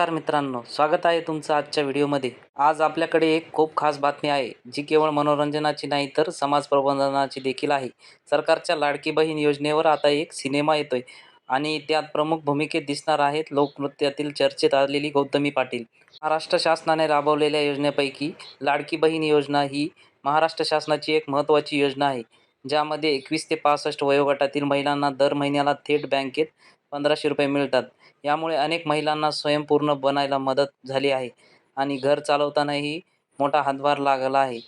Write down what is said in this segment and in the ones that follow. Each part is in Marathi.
नमस्कार मित्रांनो स्वागत आहे तुमचं आजच्या व्हिडिओमध्ये. आज आपल्याकडे एक खूप खास बातमी आहे जी केवळ मनोरंजनाची नाही तर समाज प्रबंधनाची देखील आहे. सरकारच्या लाडकी बहीण योजनेवर आता एक सिनेमा येतोय आणि त्यात प्रमुख भूमिकेत दिसणार आहेत लोकनृत्यातील चर्चेत आलेली गौतमी पाटील. महाराष्ट्र शासनाने राबवलेल्या योजनेपैकी लाडकी बहीण योजना ही महाराष्ट्र शासनाची एक महत्त्वाची योजना आहे ज्यामध्ये एकवीस ते पासष्ट वयोगटातील महिलांना दर महिन्याला थेट बँकेत पंधराशे रुपये मिळतात. यामुळे अनेक महिलांना स्वयंपूर्ण बनायला मदत झाली आहे आणि घर चालवतानाही मोठा हातभार लागला आहे.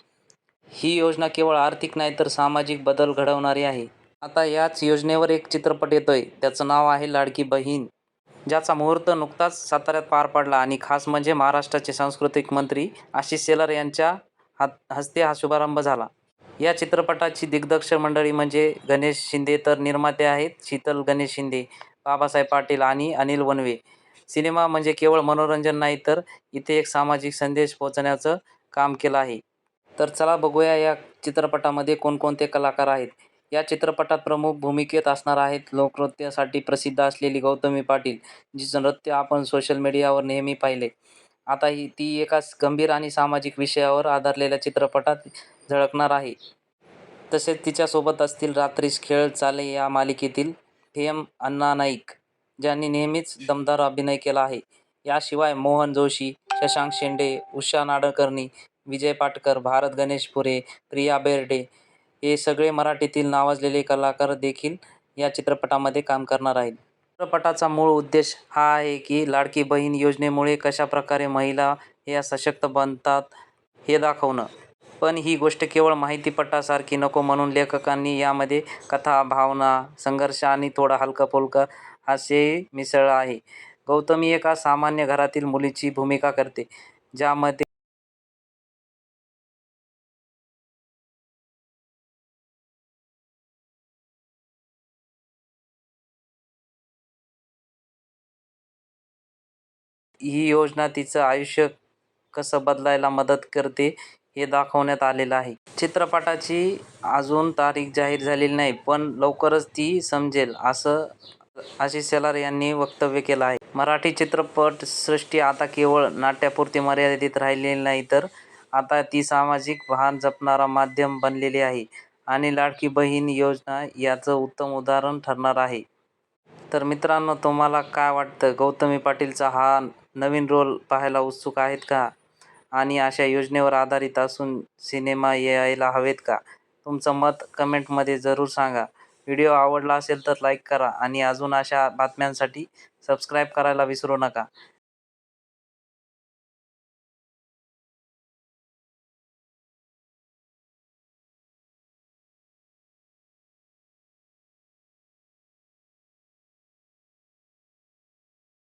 ही योजना केवळ आर्थिक नाही तर सामाजिक बदल घडवणारी आहे. आता याच योजनेवर एक चित्रपट येतोय. त्याचं नाव आहे लाडकी बहीण ज्याचा मुहूर्त नुकताच साताऱ्यात पार पडला आणि खास म्हणजे महाराष्ट्राचे सांस्कृतिक मंत्री आशिष शेलार यांच्या हात हस्ते हा शुभारंभ झाला. या चित्रपटाची दिग्दर्शक मंडळी म्हणजे गणेश शिंदे तर निर्माते आहेत शीतल गणेश शिंदे. बाबासाहेब पाटील आणि अनिल वनवे. सिनेमा म्हणजे केवळ मनोरंजन नाही तर इथे एक सामाजिक संदेश पोहोचण्याचं काम केलं आहे. तर चला बघूया या चित्रपटामध्ये कोणकोणते कलाकार आहेत. या चित्रपटात प्रमुख भूमिकेत असणार आहेत लोकनृत्यासाठी प्रसिद्ध असलेली गौतमी पाटील जिचं नृत्य आपण सोशल मीडियावर नेहमी पाहिले. आता ही ती एका गंभीर आणि सामाजिक विषयावर आधारलेल्या चित्रपटात झळकणार आहे. तसेच तिच्यासोबत असतील रात्रीस खेळ चाले या मालिकेतील एम. अण्णा नाईक ज्यांनी नेहमीच दमदार अभिनय केला आहे. याशिवाय मोहन जोशी शशांक शेंडे उषा नाडकर्णी विजय पाटकर भारत गणेशपुरे प्रिया बेर्डे हे सगळे मराठीतील नावाजलेले कलाकार देखील या चित्रपटामध्ये काम करणार आहेत. चित्रपटाचा मूळ उद्देश हा आहे की लाडकी बहीण योजनेमुळे कशाप्रकारे महिला या सशक्त बनतात हे दाखवणं. पण ही गोष्ट केवळ माहितीपटासारखी नको म्हणून लेखकांनी यामध्ये कथा भावना संघर्ष आणि थोडा हलकं फुलका हास्यही मिसळलं आहे. गौतमी एका सामान्य घरातील मुलीची भूमिका करते ज्यामध्ये ही योजना तिचं आयुष्य कसं बदलायला मदत करते हे दाखवण्यात आलेलं आहे. चित्रपटाची अजून तारीख जाहीर झालेली नाही पण लवकरच ती समजेल असं आशिष शेलार यांनी वक्तव्य केलं आहे. मराठी चित्रपट सृष्टी आता केवळ नाट्यापुरती मर्यादित राहिलेली नाही तर आता ती सामाजिक भान जपणारा माध्यम बनलेली आहे आणि लाडकी बहीण योजना याचं उत्तम उदाहरण ठरणार आहे. तर मित्रांनो तुम्हाला काय वाटतं? गौतमी पाटीलचा हा नवीन रोल पाहायला उत्सुक आहेत का? आणि अशा योजनेवर आधारित असून सिनेमा यायला हवेत का? तुमचं मत कमेंटमध्ये जरूर सांगा. व्हिडिओ आवडला असेल तर लाईक करा आणि अजून अशा बातम्यांसाठी सबस्क्राईब करायला विसरू नका.